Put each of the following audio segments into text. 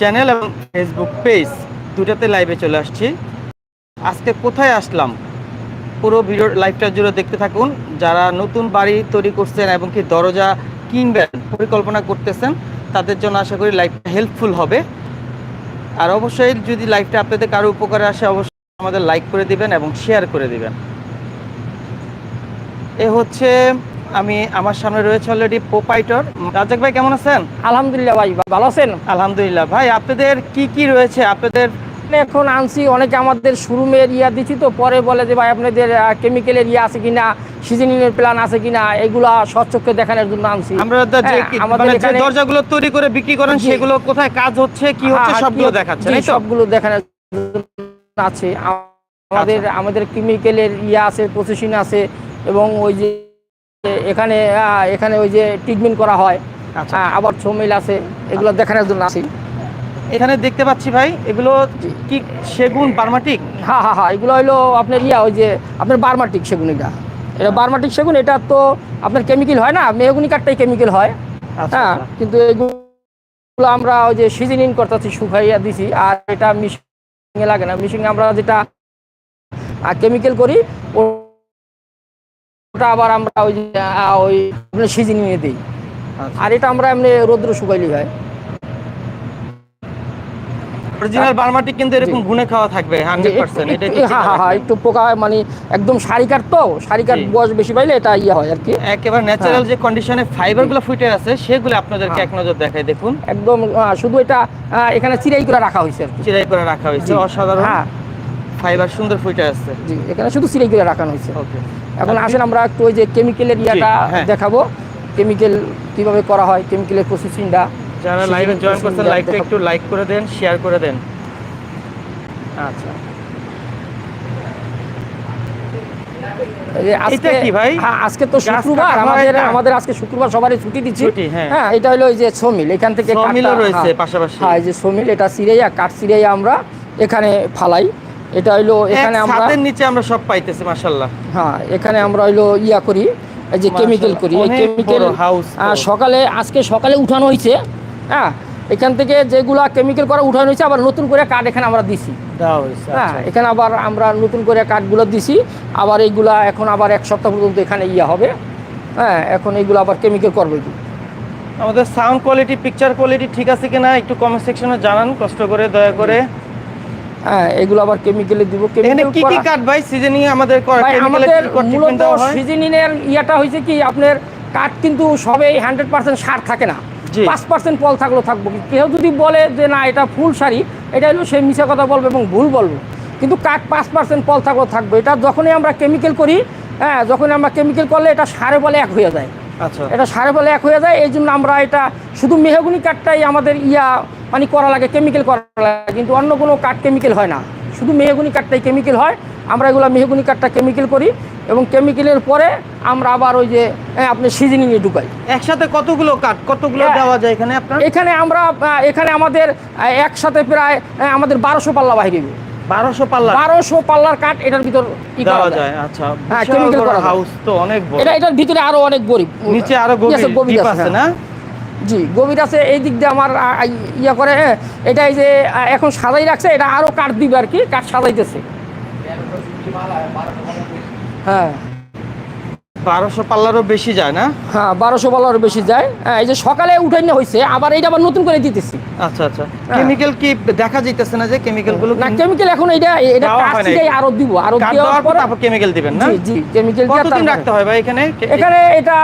Channel এবং Facebook page দুটাতে লাইভে চলে আসছি। আজকে কোথায় আসলাম? পুরো ভিডিও লাইভটা জুড়ে দেখতে থাকুন। যারা নতুন বাড়ি তৈরি করছেন এবং কি দরজা কিনবেন, পরিকল্পনা করতেছেন, তাদের জন্য আশা করি লাইভটা হেল্পফুল হবে। আর অবশ্যই যদি লাইভটা আপনাদের কারও উপকারে আসে, অবশ্যই আমাদের লাইক করে দিবেন এবং শেয়ার করে দিবেন। এ হচ্ছে আমি আমার সামনে রয়েছে অলরেডি প্রোপাইটর রাজাক ভাই কেমন আছেন? আলহামদুলিল্লাহ ভাই ভালো আছেন? আলহামদুলিল্লাহ। ভাই আপনাদের কি কি রয়েছে? আপনাদের এখন আনছি অনেকে আমাদের শোরুমের ইয়া দিচ্ছি তো পরে বলে যে ভাই আপনাদের কেমিক্যালের ইয়া আছে কিনা সিজনিংয়ের প্ল্যান আছে কিনা এগুলা স্বচ্ছকে দেখানোর জন্য আনছি। আমরা হ্যাঁ, আমাদের মানে যে দরজাগুলো তৈরি করে বিক্রি করেন সেগুলো কোথায় কাজ হচ্ছে কি হচ্ছে হ্যাঁ, সবগুলো তো? সবগুলো দেখানোর আছে। আমাদের আচ্ছা। আমাদের কেমিক্যালের ইয়া আছে প্রসেসিং আছে এবং ওই যে এখানে এখানে ওই যে ট্রিটমেন্ট করা হয়। আচ্ছা। আবার ছমিল আছে এগুলো দেখানোর জন্য আছি এখানে দেখতে পাচ্ছি ভাই এগুলো। কি সেগুন বার্মাটিক? হ্যাঁ হ্যাঁ হ্যাঁ এগুলো হলো আপনার ইয়া ওই যে আপনার বার্মাটিক সেগুন এটা। এটা বার্মাটিক সেগুন এটা তো আপনার কেমিক্যাল হয় না মেহগুনি কাঠটাই কেমিক্যাল হয়। আচ্ছা হ্যাঁ আচ্ছা। কিন্তু এগুলো আমরা ওই যে সিজনিং করতেছি শুকাইয়া দিছি আর এটা মিশিংয়ে লাগে না। মিশিং আমরা যেটা কেমিক্যাল করি ও- ওটা আবার আমরা ওই ওই আপনার সিজনিংয়ে দিই। আচ্ছা। আর এটা আমরা এমনি রৌদ্র শুকাইলি হয় অরিজিনাল বার্মাটিক কিন্তু এরকম গুনে খাওয়া থাকবে হান্ড্রেড পার্সেন্ট এটা হ্যাঁ হ্যাঁ হ্যাঁ একটু পোকা মানে একদম সারিকার তো সারিকার বয়স বেশি পাইলে এটা ইয়ে হয় আর কি। একেবারে ন্যাচারাল যে কন্ডিশনে ফাইবারগুলো ফুটে আছে সেগুলো আপনাদেরকে হ্যাঁ। এক নজর দেখাই দেখুন। একদম শুধু এটা এখানে চিরাই করে রাখা হয়েছে আর চিরাই করে রাখা হয়েছে অসাধারণ হ্যাঁ। ফাইবার সুন্দর ফুটে আছে। জি এখানে শুধু চিরাই করে রাখানো হয়েছে। ওকে এখন আসেন আমরা একটু ওই যে কেমিক্যালের ইয়াটা হ্যাঁ। দেখাবো। কেমিক্যাল কীভাবে করা হয় কেমিক্যালের প্রসেসিংটা যারা লাইভে জয়েন করছেন দেখাবো। একটু লাইক করে দেন শেয়ার করে দেন। আচ্ছা। আজকে এটা কি ভাই? হ্যাঁ আজকে তো গাছ শুক্রবার। আমাদের আমাদের আজকে শুক্রবার সবারই ছুটি দিচ্ছি। হ্যাঁ। হ্যাঁ এটা হলো ওই যে সমিল এখান থেকে রয়েছে হ্যাঁ, পাশাপাশি। হ্যাঁ এই যে সমিল এটা সিরাইয়া কাঠ সিরাইয়া আমরা এখানে ফালাই। এটা হইল এখানে আমরা ছাদের নিচে আমরা সব পাইতেছি মাশাআল্লাহ। হ্যাঁ এখানে আমরা হইল ইয়া করি এই যে কেমিক্যাল করি। এই কেমিক্যাল সকালে আজকে সকালে উঠানো হয়েছে হ্যাঁ এখান থেকে যেগুলা কেমিক্যাল করা উঠানো হয়েছে আবার নতুন করে কাঠ এখানে আমরা দিছি। হ্যাঁ আচ্ছা। এখানে আবার আমরা নতুন করে কাঠগুলো দিছি আবার এইগুলা এখন আবার এক সপ্তাহ পর্যন্ত এখানে ইয়া হবে। হ্যাঁ এখন এইগুলো আবার কেমিক্যাল করবে আমাদের সাউন্ড কোয়ালিটি পিকচার কোয়ালিটি ঠিক আছে কিনা একটু কমেন্ট সেকশনে জানান কষ্ট করে দয়া করে। হ্যাঁ এগুলো আবার কেমিক্যালে দিব এখানে কি কি কাট ভাই? সিজনিং আমাদের আমাদের মূলত সিজনিং এর ইয়াটা হয়েছে কি আপনার কাঠ কিন্তু সবেই হান্ড্রেড পার্সেন্ট সার থাকে না। পাঁচ পার্সেন্ট ফল থাকলেও থাকব। কেউ যদি বলে যে না এটা ফুল শাড়ি এটা হলো সে মিশা কথা বলবে এবং ভুল বলবে। কিন্তু কাঠ পাঁচ পার্সেন্ট ফল থাকলেও থাকবে। এটা যখনই আমরা কেমিক্যাল করি হ্যাঁ যখনই আমরা কেমিক্যাল করলে এটা সারে বলে এক হয়ে যায়। আচ্ছা। এটা সারে বলে এক হয়ে যায়। এই জন্য আমরা এটা শুধু মেহগুনি কাঠটাই আমাদের ইয়া মানে করা লাগে কেমিক্যাল করা লাগে কিন্তু অন্য কোনো কাঠ কেমিক্যাল হয় না। শুধু মেহগুনি কাঠটাই কেমিক্যাল হয়। আমরা এগুলো মেহগুনি কাঠটা কেমিক্যাল করি এবং কেমিক্যালের পরে আমরা আবার ওই যে আপনি সিজনিংয়ে ঢুকাই। একসাথে কতগুলো কাট কতগুলো হ্যাঁ। দেওয়া যায় এখানে আপনার? এখানে আমরা এখানে আমাদের একসাথে প্রায় আহ, আমাদের বারোশো পাল্লা বাহির বারোশো পাল্লা? বারোশো পাল্লার কাঠ এটার ভিতর দেওয়া যায়। যায় আচ্ছা হ্যাঁ, বিশাল chemical বড় করা যায়। হাউস তো অনেক এটা এটার ভিতরে আরও অনেক গরিব। নিচে আরও ই আছে, হ্যাঁ। না? জি গভীর আছে এই দিক দিয়ে আমার ইয়া করে হ্যাঁ, এটা এই যে এখন সাজাই রাখছে এটা আরও কাঠ দিবে আর কি কাঠ সাজাইতেছে। হ্যাঁ। বারোশো পাল্লারও বেশি যায় না? হ্যাঁ বারোশো বলার বেশি যায়। হ্যাঁ এই যে সকালে উঠাই না হয়েছে আবার এইটা আবার নতুন করে দিতেছি। আচ্ছা আচ্ছা। হ্যাঁ। কেমিক্যাল কি দেখা যাইতেছে না যে কেমিক্যালগুলো না কেমিক্যাল এখন এটা এটা। থেকে আরও দিব আরও দেওয়ার পর তারপর কেমিক্যাল দিবেন না? জি জি কেমিক্যাল কতদিন রাখতে হয় ভাই এখানে? এখানে এটা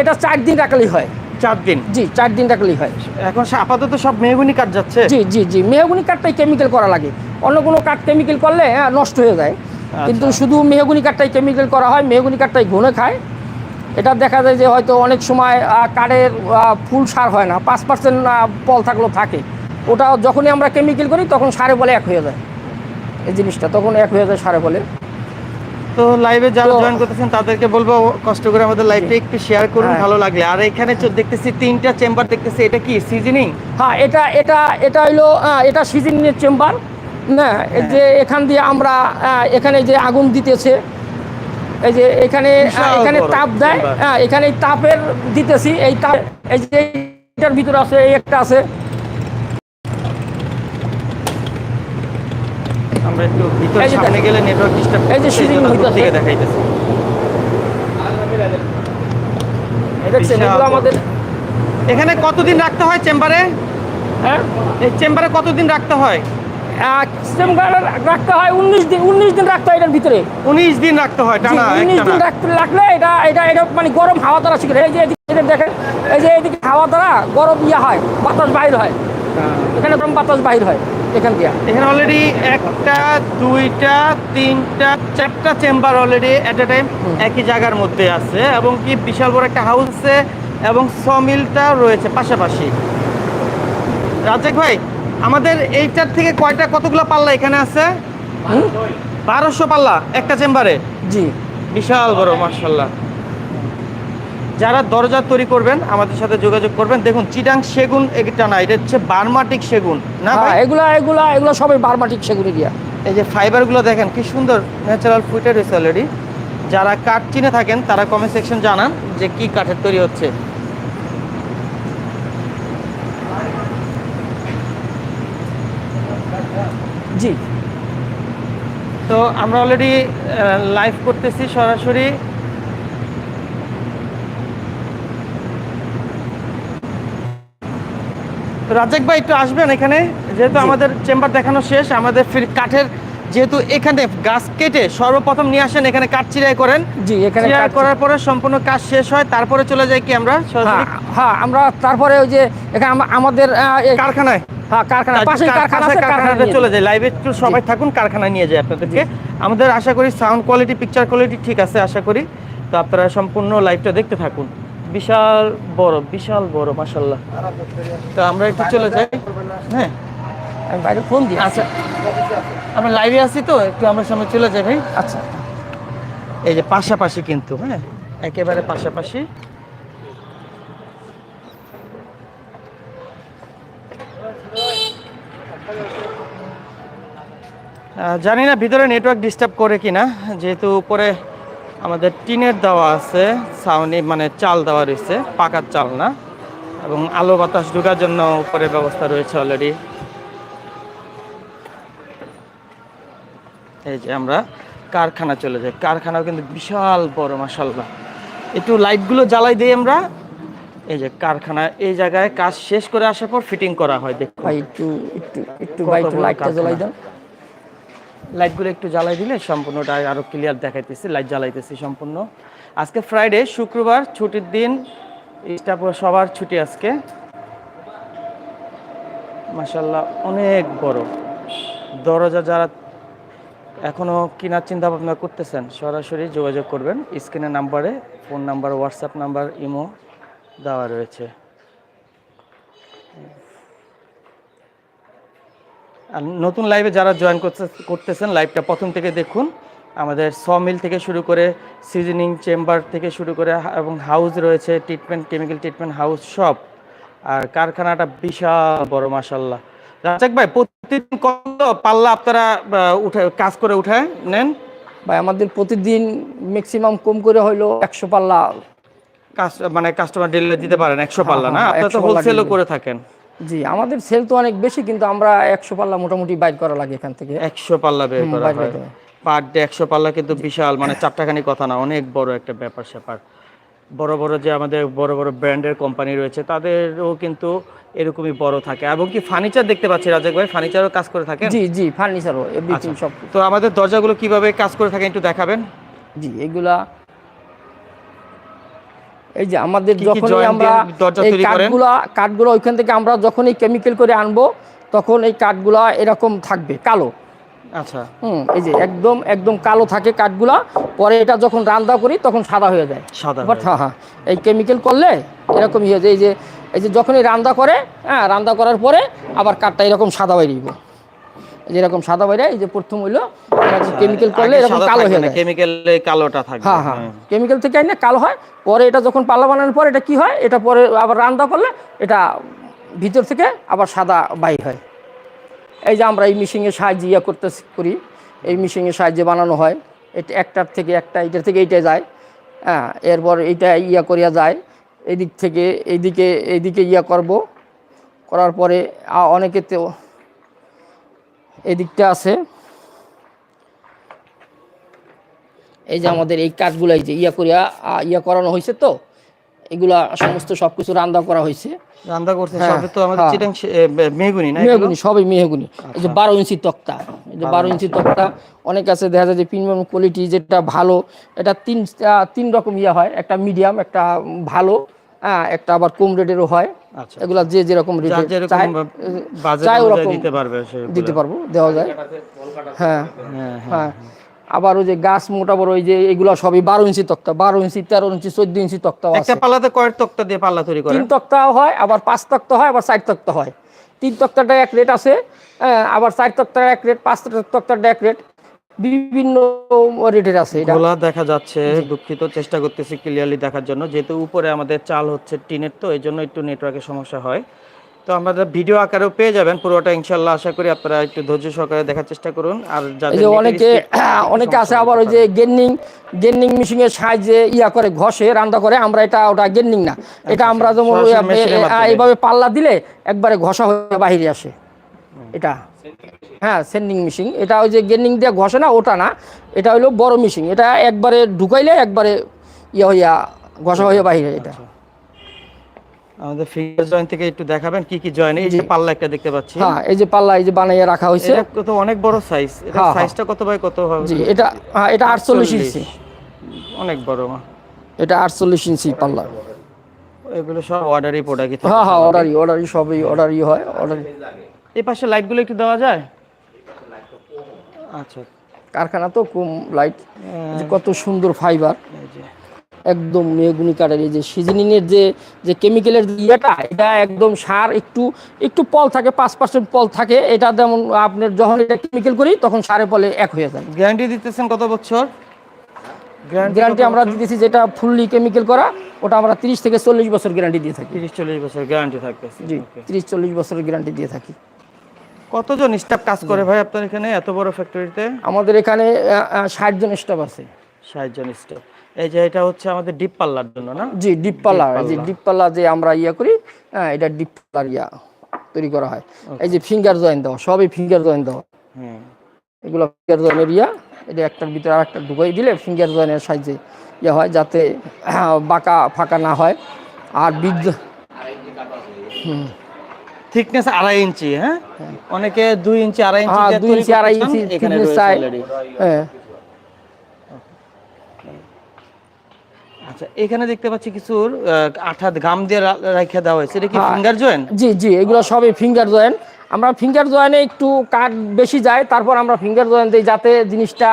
এটা চার দিন রাখলেই হয়। চার দিন? জি চার দিন রাখলেই হয়। এখন আপাতত সব মেহগুনি কাট যাচ্ছে? জি জি জি মেহগুনি কাঠটাই কেমিক্যাল করা লাগে। অন্য কোনো কাঠ কেমিক্যাল করলে হ্যাঁ, নষ্ট হয়ে যায়। কিন্তু শুধু মেহগুনি কাঠটাই কেমিক্যাল করা হয় মেহগুনি কাঠটাই ঘুনে খায়। এটা দেখা যায় যে হয়তো অনেক সময় কাঠের ফুল সার হয় না পাঁচ পার্সেন্ট পল থাকলেও থাকে। ওটা যখনই আমরা কেমিক্যাল করি তখন সারে বলে এক হয়ে যায়। এই জিনিসটা তখন এক হয়ে যায় সারে বলে। তো লাইভে যারা জয়েন করতেছেন তাদেরকে বলব কষ্ট করে আমাদের লাইভটা একটু শেয়ার করুন হ্যাঁ। ভালো লাগলে। আর এখানে দেখতেছি তিনটা চেম্বার দেখতেছি এটা কি সিজনিং হ্যাঁ এটা এটা এটা হইল এটা সিজনিংয়ের চেম্বার না এই যে এখান দিয়ে আমরা এখানে যে আগুন দিতেছে এই যে এখানে এখানে তাপ দেয় হ্যাঁ এখানে তাপের দিতেছি এই তাপ এই যে এটার ভিতরে আছে এই একটা আছে। আমরা একটু ভিতরে সামনে গেলে নেটওয়ার্ক ডিস্টার্ব এই যে shooting হইতাছে। থেকে দেখাইতেছে। দেখছেন এগুলো আমাদের এখানে কতদিন রাখতে হয় চেম্বারে? হ্যাঁ? এই চেম্বারে কতদিন রাখতে হয়? রাখতে হয় উনিশ দিন উনিশ দিন রাখতে হয় এটার ভিতরে। উনিশ দিন রাখতে হয় টানা উনিশ দিন রাখতে রাখলে এটা এটা এটা মানে গরম হাওয়া দ্বারা শিখে এই যে এদিকে দেখেন এই যে এদিকে হাওয়া দ্বারা গরম ইয়ে হয় বাতাস বাইর হয়। এখানে গরম বাতাস বাইর হয় এখান দিয়ে। এখানে অলরেডি একটা দুইটা তিনটা চারটা chamber already at a time একই জায়গার মধ্যে আছে এবং কি বিশাল বড় একটা হাউস আছে এবং সমিলটা রয়েছে পাশাপাশি। রাজেক ভাই আমাদের এইটার থেকে কয়টা কতগুলো পাল্লা এখানে আছে? বারোশো পাল্লা একটা চেম্বারে জি। বিশাল বড় মার্শাল্লাহ যারা দরজা তৈরি করবেন আমাদের সাথে যোগাযোগ করবেন। দেখুন চিটাং সেগুন এটা না এটা হচ্ছে বার্মাটিক সেগুন। না হ্যাঁ এগুলা এগুলা এগুলা সবাই বারমাটিক সেগুলি দিয়া। এই যে ফাইবারগুলো দেখেন কি সুন্দর ন্যাচারাল ফুটে রয়েছে অলরেডি যারা কাঠ চিনে থাকেন তারা কমেন্ট সেকশন জানান যে কি কাঠের তৈরি হচ্ছে। জি। তো আমরা অলরেডি লাইভ করতেছি সরাসরি। তো রাজাক ভাই একটু আসবেন এখানে? যেহেতু আমাদের চেম্বার দেখানো শেষ আমাদের ফির কাঠের যেহেতু এখানে গাছ কেটে সর্বপ্রথম নিয়ে আসেন এখানে কাঠ চিরাই করেন। জি এখানে চিরাই করার পরে সম্পূর্ণ কাজ শেষ হয় তারপরে চলে যাই কি আমরা হ্যাঁ হ্যাঁ আমরা তারপরে ওই যে এখানে আমাদের কারখানায়। হ্যাঁ কারখানা পাশে কার- কারখানা আছে কারখানাতে কারখানাতে চলে লাইভে একটু সবাই থাকুন কারখানায় নিয়ে আপনাদেরকে। আমাদের আশা করি সাউন্ড কোয়ালিটি পিকচার কোয়ালিটি ঠিক আছে আশা করি। তো আপনারা সম্পূর্ণ লাইভটা দেখতে থাকুন। বিশাল বড় বিশাল বড় মাশাল্লাহ তো আমরা একটু চলে যাই। হ্যাঁ। আমি বাইরে ফোন দিই আচ্ছা। আমরা লাইভে আছি তো একটু আমরা সামনে চলে যাই ভাই। আচ্ছা। এই যে পাশাপাশি কিন্তু হ্যাঁ। একেবারে পাশাপাশি। জানি না ভিতরে নেটওয়ার্ক ডিস্টার্ব করে কিনা যেহেতু উপরে আমাদের টিনের দেওয়া আছে সাউনি মানে চাল দেওয়া রয়েছে পাকার চাল না এবং আলো বাতাস ঢোকার জন্য উপরে ব্যবস্থা রয়েছে অলরেডি এই যে আমরা কারখানা চলে যাই। কারখানাও কিন্তু বিশাল বড় মাসাল্লাহ একটু লাইটগুলো জ্বালাই দিই আমরা। এই যে কারখানা এই জায়গায় কাজ শেষ করে আসার পর ফিটিং করা হয় ভাই একটু একটু একটু কত ভাই একটু লাইটটা। জ্বলাই দেন। লাইটগুলো একটু জ্বালাই দিলে সম্পূর্ণটা আরও ক্লিয়ার দেখাইতেছি লাইট জ্বালাইতেছি সম্পূর্ণ। আজকে ফ্রাইডে শুক্রবার, ছুটির দিন স্টাফ সবার ছুটি আজকে। মাসাল্লাহ অনেক বড়। দরজা যারা এখনও কেনার চিন্তা ভাবনা করতেছেন, সরাসরি যোগাযোগ করবেন। স্ক্রিনের নাম্বারে phone number WhatsApp number Imo দেওয়া রয়েছে। নতুন লাইভে যারা জয়েন করতে করতেছেন লাইভটা প্রথম থেকে দেখুন। আমাদের স মিল থেকে শুরু করে সিজনিং চেম্বার থেকে শুরু করে এবং হাউস রয়েছে ট্রিটমেন্ট কেমিক্যাল ট্রিটমেন্ট হাউস সব। আর কারখানাটা বিশাল বড় মাসাল্লাহ রাজাক ভাই প্রতিদিন কত পাল্লা আপনারা উঠে কাজ করে উঠায় নেন? ভাই আমাদের প্রতিদিন ম্যাক্সিমাম কম করে হইল একশো পাল্লা। মানে কাস্টমার ডেলিভারি দিতে পারেন একশো পাল্লা না? হ্যাঁ, আপনারা তো হোলসেলও করে থাকেন। জি আমাদের সেল তো অনেক বেশি কিন্তু আমরা একশো পাল্লা মোটামুটি বাইর করা লাগে এখান থেকে। একশো পাল্লা বের করা হয়। পার ডে একশো পাল্লা কিন্তু বিশাল মানে চারটাখানি কথা না অনেক বড় একটা ব্যাপার স্যাপার। বড় বড় যে আমাদের বড় বড় ব্র্যান্ডের কোম্পানি রয়েছে তাদেরও কিন্তু এরকমই বড় থাকে। এবং কি ফার্নিচার দেখতে পাচ্ছি রাজাক ভাই ফার্নিচারও কাজ করে থাকে জি জি ফার্নিচারও এভরিথিং আচ্ছা। সব। তো আমাদের দরজাগুলো কীভাবে কাজ করে থাকে একটু দেখাবেন? জি এগুলা এই যে আমাদের যখনই আমরা এই কাঠগুলা কাঠগুলো ওইখান থেকে আমরা যখনই কেমিক্যাল করে আনব তখন এই কাঠগুলা এরকম থাকবে কালো। আচ্ছা। হুম এই যে একদম একদম কালো থাকে কাঠগুলা পরে এটা যখন রান্না করি তখন সাদা হয়ে যায়। সাদা বাট হ্যাঁ হ্যাঁ এই কেমিক্যাল করলে এরকম ইয়ে যে এই যে এই যে যখনই রান্না করে হ্যাঁ রান্না করার পরে আবার কাঠটা এরকম সাদা এই যে এরকম সাদা বাইরে এই যে প্রথম হইল কেমিক্যাল করলে এরকম কালো হয়ে যায়। কেমিক্যালে কালোটা থাকবে। হ্যাঁ হ্যাঁ কেমিক্যাল থেকে আইনে কালো হয় পরে এটা যখন পাল্লা বানানোর পর এটা কি হয় এটা পরে আবার রান্না করলে এটা ভিতর থেকে আবার সাদা বাইর হয়। এই যে আমরা এই মিশিংয়ের সাহায্যে ইয়া করতে করি। এই মিশিংয়ের সাহায্যে বানানো হয়। এটা একটার থেকে একটা এইটার থেকে এইটা যায়। হ্যাঁ এরপর এইটা ইয়া করিয়া যায়। এদিক থেকে এইদিকে এইদিকে ইয়া করব। করার পরে অনেকে তো এদিকটা আছে। এই যে আমাদের এই কাজগুলো যে ইয়া করিয়া ইয়া করানো হয়েছে তো এগুলা সমস্ত সবকিছু রান্দা করা হয়েছে। রান্দা করছে হ্যাঁ, তো আমাদের হ্যাঁ। মেহগুনি না মেহগুনি সবই মেহগুনি। এই যে আচ্ছা। 12 ইঞ্চি তক্তা এই যে 12 ইঞ্চি তক্তা অনেক আছে দেখা যায় যে প্রিমিয়াম কোয়ালিটি যেটা ভালো এটা তিন তিন রকম ইয়া হয় একটা মিডিয়াম একটা ভালো। হ্যাঁ একটা আবার কম রেটেরও হয়। আচ্ছা। এগুলা যে যেরকম অনুযায়ী ওরকম দিতে পারবে সেগুলো। দিতে পারব দেওয়া যায়। হ্যাঁ। হ্যাঁ হ্যাঁ। হ্যাঁ। আবার ওই যে গাছ মোটা বড় ওই যে এগুলো সবই বারো ইঞ্চি তক্তা বারো ইঞ্চি তেরো ইঞ্চি চোদ্দ ইঞ্চি তক্তাও আছে। একটা পাল্লাতে কয়েক তক্তা দিয়ে পাল্লা তৈরি করে তিন তক্তাও হয় আবার পাঁচ তক্তা হয় আবার চার তক্তা হয়। তিন তক্তাটা এক রেট আছে হ্যাঁ, আবার চার তক্তার এক রেট পাঁচ তক্তাটা এক রেট। বিভিন্ন রেটের আছে এটা খোলা দেখা যাচ্ছে দুঃখিত চেষ্টা করতেছি ক্লিয়ারলি দেখার জন্য। যেহেতু উপরে আমাদের চাল হচ্ছে টিনের তো এই জন্য একটু নেটওয়ার্কের সমস্যা হয়। তো আমাদের ভিডিও আকারেও পেয়ে যাবেন পুরোটা ইনশাল্লাহ আশা করি আপনারা একটু ধৈর্য সহকারে দেখার চেষ্টা করুন। আর যাদের অনেকে অনেকে আছে আবার ওই যে গেন্নিং গেন্নিং মেশিনের সাহায্যে ইয়া করে ঘষে রান্না করে আমরা এটা ওটা গেন্নিং না। এটা আমরা যেমন। এইভাবে পাল্লা দিলে একবারে ঘষা হয়ে বাহিরে আসে। এটা। হ্যাঁ সেন্ডিং মেশিন এটা ওই যে গেন্নিং দিয়ে ঘষে না ওটা না। এটা হলো বড় মেশিন এটা একবারে ঢুকাইলে একবারে ইয়ে হইয়া ঘষা হয়ে বাহিরে এটা। আমাদের ফিঙ্গার জয়েন্ট থেকে একটু দেখাবেন কি কি জয়েন্ট এই যে পাল্লা একটা দেখতে পাচ্ছি। হ্যাঁ এই যে পাল্লা এই যে বানাইয়া রাখা হয়েছে এটা তো অনেক বড় সাইজ এটা হ্যাঁ, হ্যাঁ। সাইজটা কত বাই কত হবে? জি এটা হ্যাঁ এটা আটচল্লিশ ইঞ্চি। অনেক বড় এটা আটচল্লিশ ইঞ্চি পাল্লা। এগুলো সব অর্ডারই প্রোডাক্টই থাকে। হ্যাঁ হ্যাঁ অর্ডারই অর্ডারই সবই অর্ডারই হয় অর্ডারই এই পাশে লাইটগুলো একটু দেওয়া যায়? আচ্ছা। কারখানা তো কম লাইট হ্যাঁ। কত সুন্দর ফাইবার একদম মেগুনি কাঠের এই যে সিজনিংয়ের যে যে কেমিক্যালের ইয়েটা এটা একদম সার একটু একটু পল থাকে পাঁচ পার্সেন্ট পল থাকে। এটা যেমন আপনার যখন এটা কেমিক্যাল করি তখন সারে পলে এক হয়ে যায়। গ্যারান্টি দিতেছেন কত বছর? গ্যারান্টি আমরা দিতেছি যেটা ফুললি কেমিক্যাল করা ওটা আমরা তিরিশ থেকে চল্লিশ বছর গ্যারান্টি দিয়ে থাকি। তিরিশ চল্লিশ বছর গ্যারান্টি থাকতেছে। জি তিরিশ চল্লিশ বছরের গ্যারান্টি দিয়ে থাকি। কতজন স্টাফ কাজ করে ভাই আপনার এখানে এত বড় ফ্যাক্টরিতে আমাদের এখানে ষাট জন স্টাফ আছে। ষাট জন স্টাফ এই যে এটা হচ্ছে আমাদের ডিপ পাল্লার জন্য না? জি ডিপ পাল্লা এই যে ডিপ পাল্লা যে আমরা ইয়া করি হ্যাঁ এটা ডিপ পাল্লার ইয়া তৈরি করা হয়। এই যে ফিঙ্গার জয়েন দেওয়া সবই ফিঙ্গার জয়েন দেওয়া। হুম। এগুলো ফিঙ্গার জয়েনের ইয়া এটা একটার ভিতরে আর একটা ঢুকাই দিলে ফিঙ্গার জয়েনের সাইজে ইয়ে হয় যাতে বাঁকা ফাঁকা না হয়। আর বিদ্য থিকনেস আড়াই ইঞ্চি হ্যাঁ? অনেকে দুই ইঞ্চি আড়াই ইঞ্চি হ্যাঁ দুই ইঞ্চি আড়াই ইঞ্চি এখানে হ্যাঁ। আচ্ছা এখানে দেখতে পাচ্ছি কিছু আঠা গাম দিয়ে রাখা দেওয়া হয়েছে। এটা কি হ্যাঁ। ফিঙ্গার জয়েন্ট জি জি এগুলো সবই ফিঙ্গার জয়েন আমরা ফিঙ্গার জয়েনে একটু কাঠ বেশি যায় তারপর আমরা ফিঙ্গার জয়েন দিই যাতে জিনিসটা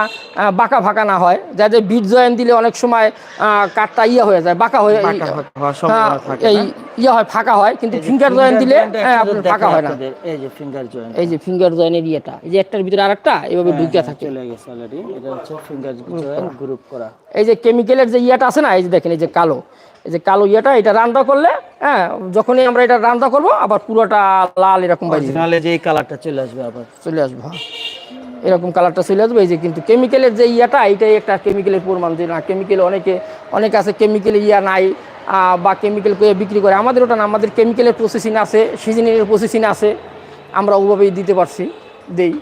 বাঁকা ফাঁকা না হয়। যাতে বিট জয়েন দিলে অনেক সময় কাঠটা ইয়ে হয়ে যায় বাঁকা হয়ে হ্যাঁ, এই ইয়ে হয় ফাঁকা হয় কিন্তু ফিঙ্গার জয়েন দিলে হ্যাঁ, ফাঁকা হয় না। এই যে ফিঙ্গার জয়েন্ট এই যে ফিঙ্গার জয়েনের ইয়েটা এই যে একটার ভিতরে আরেকটা এভাবে ঢুকে থাকে। চলে গেছে অলরেডি এটা হচ্ছে ফিঙ্গার জয়েন্ট গ্রুপ করা। এই যে কেমিক্যালের যে ইয়েটা আছে না এই যে দেখেন এই যে কালো এই যে কালো ইয়েটা এটা রান্না করলে হ্যাঁ যখনই আমরা এটা রান্না করব আবার পুরোটা লাল এরকম বাইরে যে এই কালারটা চলে আসবে আবার। চলে আসব হ্যাঁ। এরকম কালারটা চলে আসবে এই যে কিন্তু কেমিক্যালের যে ইয়েটা এইটাই একটা কেমিক্যালের প্রমাণ যে না কেমিক্যাল অনেকে অনেক আছে কেমিক্যাল ইয়া নাই বা কেমিক্যাল করে বিক্রি করে। আমাদের ওটা না আমাদের কেমিক্যালের প্রসেসিং আছে সিজনিংয়ের প্রসেসিং আছে আমরা ওভাবেই দিতে পারছি দেই।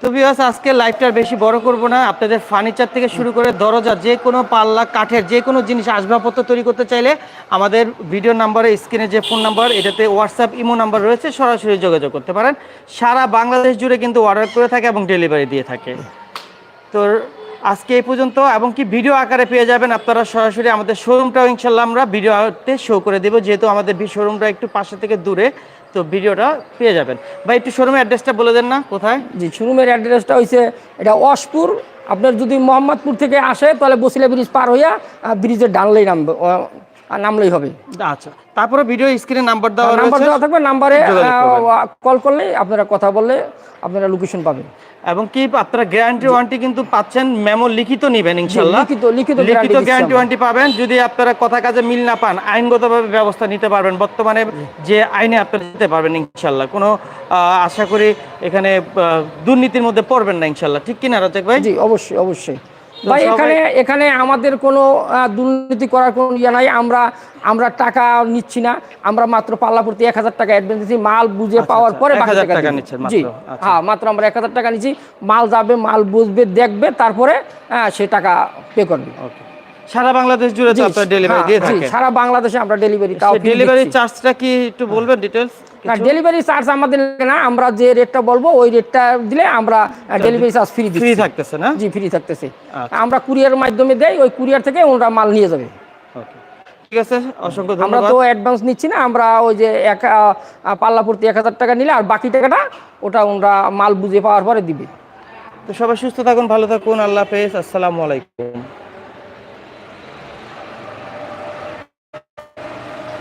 তো ভিউয়ার্স আজকে লাইভটা বেশি বড় করব না। আপনাদের ফার্নিচার থেকে শুরু করে দরজা, যে কোনো পাল্লা, কাঠের যে কোনো জিনিস, আসবাবপত্র তৈরি করতে চাইলে আমাদের ভিডিও নাম্বারে স্ক্রিনে যে ফোন নাম্বার এটাতে হোয়াটসঅ্যাপ ইমো নাম্বার রয়েছে, সরাসরি যোগাযোগ করতে পারেন। সারা বাংলাদেশ জুড়ে কিন্তু অর্ডার করে থাকে এবং ডেলিভারি দিয়ে থাকে। তো আজকে এই পর্যন্ত, এবং কি ভিডিও আকারে পেয়ে যাবেন আপনারা সরাসরি আমাদের শোরুমটাও ইনশাল্লাহ আমরা ভিডিওতে শো করে দেবো, যেহেতু আমাদের শোরুমটা একটু পাশে থেকে দূরে, তো ভিডিওটা পেয়ে যাবেন। বা একটু শোরুমের অ্যাড্রেসটা বলে দেন না, কোথায়? জি শোরুমের অ্যাড্রেসটা হয়েছে এটা অশপুর আপনার যদি মোহাম্মদপুর থেকে আসে, তাহলে বসিলা ব্রিজ পার হইয়া ব্রিজের ডানলেই নামবে আহ, নামলেই হবে। আচ্ছা তারপরে ভিডিও স্ক্রিনে নাম্বার দেওয়া নাম্বার দেওয়া থাকবে নাম্বারে কল করলে আপনারা কথা বললে আপনারা লোকেশন পাবেন। এবং কি আপনারা গ্যারান্টি ওয়ারেন্টি কিন্তু পাচ্ছেন মেমো লিখিত নিবেন ইনশাআল্লাহ লিখিত- লিখিত লিখিত গ্যারান্টি। ওয়ারেন্টি পাবেন যদি আপনারা কথা কাজে মিল না পান আইনগতভাবে ব্যবস্থা নিতে পারবেন বর্তমানে যে আইনে আপনারা নিতে পারবেন ইনশাআল্লাহ কোনো আশা করি এখানে দুর্নীতির মধ্যে পড়বেন না ইনশাআল্লাহ ঠিক কিনা রাজাক ভাই? জি অবশ্যই অবশ্যই। ভাই এখানে এখানে আমাদের কোনো দুর্নীতি করার কোনো ইয়ে নাই। আমরা আমরা টাকা নিচ্ছি না। আমরা মাত্র পাল্লা প্রতি এক হাজার টাকা অ্যাডভান্স দিচ্ছি মাল বুঝে আচ্ছা, পাওয়ার আচ্ছা, পরে বাকি 1000 টাকা জি আচ্ছা। হ্যাঁ মাত্র আমরা এক হাজার টাকা নিচ্ছি। মাল যাবে মাল বুঝবে দেখবে তারপরে হ্যাঁ সে টাকা পে করবে ওকে সারা বাংলাদেশ জুড়ে তো আপনার ডেলিভারি হ্যাঁ, দিয়ে জি, থাকে সারা বাংলাদেশে আমরা ডেলিভারি তাও ডেলিভারি চার্জটা কি একটু বলবেন ডিটেলস না ডেলিভারি চার্জ আমাদের না আমরা যে রেটটা বলব ওই রেটটা দিলে আমরা ডেলিভারি চার্জ ফ্রি ফ্রি থাকতেছে না? জি ফ্রি থাকতেছে। আচ্ছা। আমরা কুরিয়ার মাধ্যমে দেই ওই কুরিয়ার থেকে ওরা মাল নিয়ে যাবে। ঠিক আছে অসংখ্য আমরা তো অ্যাডভান্স নিচ্ছি না আমরা ওই যে এক পাল্লা প্রতি এক হাজার টাকা নিলে আর বাকি টাকাটা ওটা ওরা মাল বুঝে পাওয়ার পরে দিবে। তো সবাই সুস্থ থাকুন ভালো থাকুন আল্লাহ হাফেজ আসসালামু আলাইকুম।